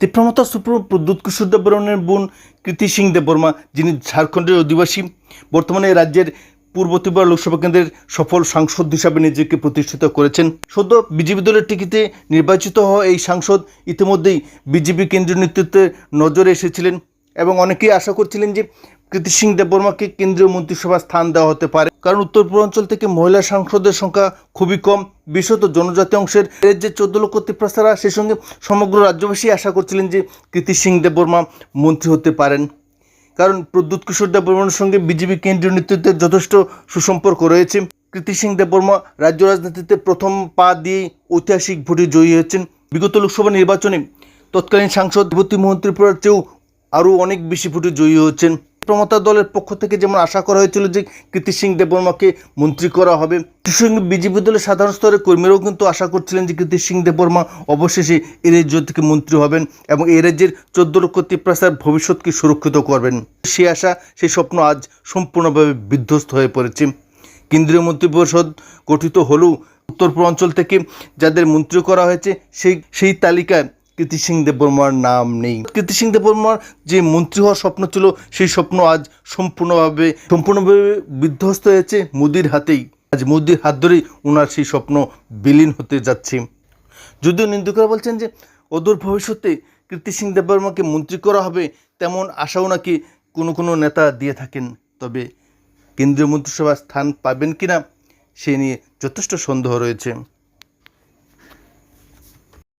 তীব্রমতা supreme Pradyut কিশোর দেববর্মনের বোন কৃতি সিং দেববর্মা, যিনি ঝাড়খণ্ডের অধিবাসী, বর্তমানে রাজ্যের পূর্ব ত্রিপুরা লোকসভা কেন্দ্রের সফল সাংসদ হিসাবে নিজেকে প্রতিষ্ঠিত করেছেন। সদ্য বিজেপি দলের টিকিতে নির্বাচিত হওয়া এই সাংসদ ইতিমধ্যেই বিজেপি কেন্দ্রীয় নেতৃত্বের নজরে এসেছিলেন এবং অনেকেই আশা করছিলেন যে কৃতি সিং দেববর্মাকে কেন্দ্রীয় মন্ত্রিসভা স্থান দেওয়া হতে পারে। কারণ উত্তর পূর্বাঞ্চল থেকে মহিলা সাংসদের সংখ্যা খুবই কম। বিশেষত জনজাতি অংশের এর যে চোদ্দ লক্ষ তিপ্রাসারা সেই সঙ্গে সমগ্র রাজ্যবাসী আশা করছিলেন যে কৃতি সিং দেববর্মা মন্ত্রী হতে পারেন। কারণ প্রদ্যুৎ কিশোর দেববর্মার সঙ্গে বিজেপি কেন্দ্রীয় নেতৃত্বের যথেষ্ট সুসম্পর্ক রয়েছে। কৃতি সিং দেববর্মা রাজ্য রাজনীতিতে প্রথম পা দিয়ে ঐতিহাসিক ভোটে জয়ী হয়েছেন। বিগত লোকসভা নির্বাচনে তৎকালীন সাংসদ বিভূতি মোহন চেয়েও আরও অনেক বেশি ভোটে জয়ী হয়েছেন। প্রমতা দলের পক্ষ থেকে যেমন আশা করা হয়েছিল যে কৃতি সিং দেববর্মাকে মন্ত্রী করা হবে সঙ্গে বিজেপি দলের সাধারণ স্তরের কর্মীরাও কিন্তু আশা করছিলেন যে কৃতি সিং দেববর্মা অবশেষে এই রাজ্য থেকে মন্ত্রী হবেন এবং এই রাজ্যের চোদ্দ লক্ষ তিপ্রাসার ভবিষ্যৎকে সুরক্ষিত করবেন। সে আশা সেই স্বপ্ন আজ সম্পূর্ণভাবে বিধ্বস্ত হয়ে পড়েছে। কেন্দ্রীয় মন্ত্রিপরিষদ গঠিত হলেও উত্তর পূর্বাঞ্চল থেকে যাদের মন্ত্রী করা হয়েছে, সেই সেই তালিকায় কৃতি সিং দেববর্মার নাম নেই। কৃতি সিং দেববর্মার যে মন্ত্রী হওয়ার স্বপ্ন ছিল, সেই স্বপ্ন আজ সম্পূর্ণভাবে সম্পূর্ণভাবে বিধ্বস্ত হয়েছে মোদির হাতেই। আজ মোদির হাত ধরেই ওনার সেই স্বপ্ন বিলীন হতে যাচ্ছে। যদিও নিন্দুকরা বলছেন যে, অদূর ভবিষ্যতে কীর্তি সিং দেববর্মাকে মন্ত্রী করা হবে তেমন আশাও নাকি কোনো কোনো নেতা দিয়ে থাকেন। তবে কেন্দ্রীয় মন্ত্রিসভার স্থান পাবেন কিনা, সে নিয়ে যথেষ্ট সন্দেহ রয়েছে।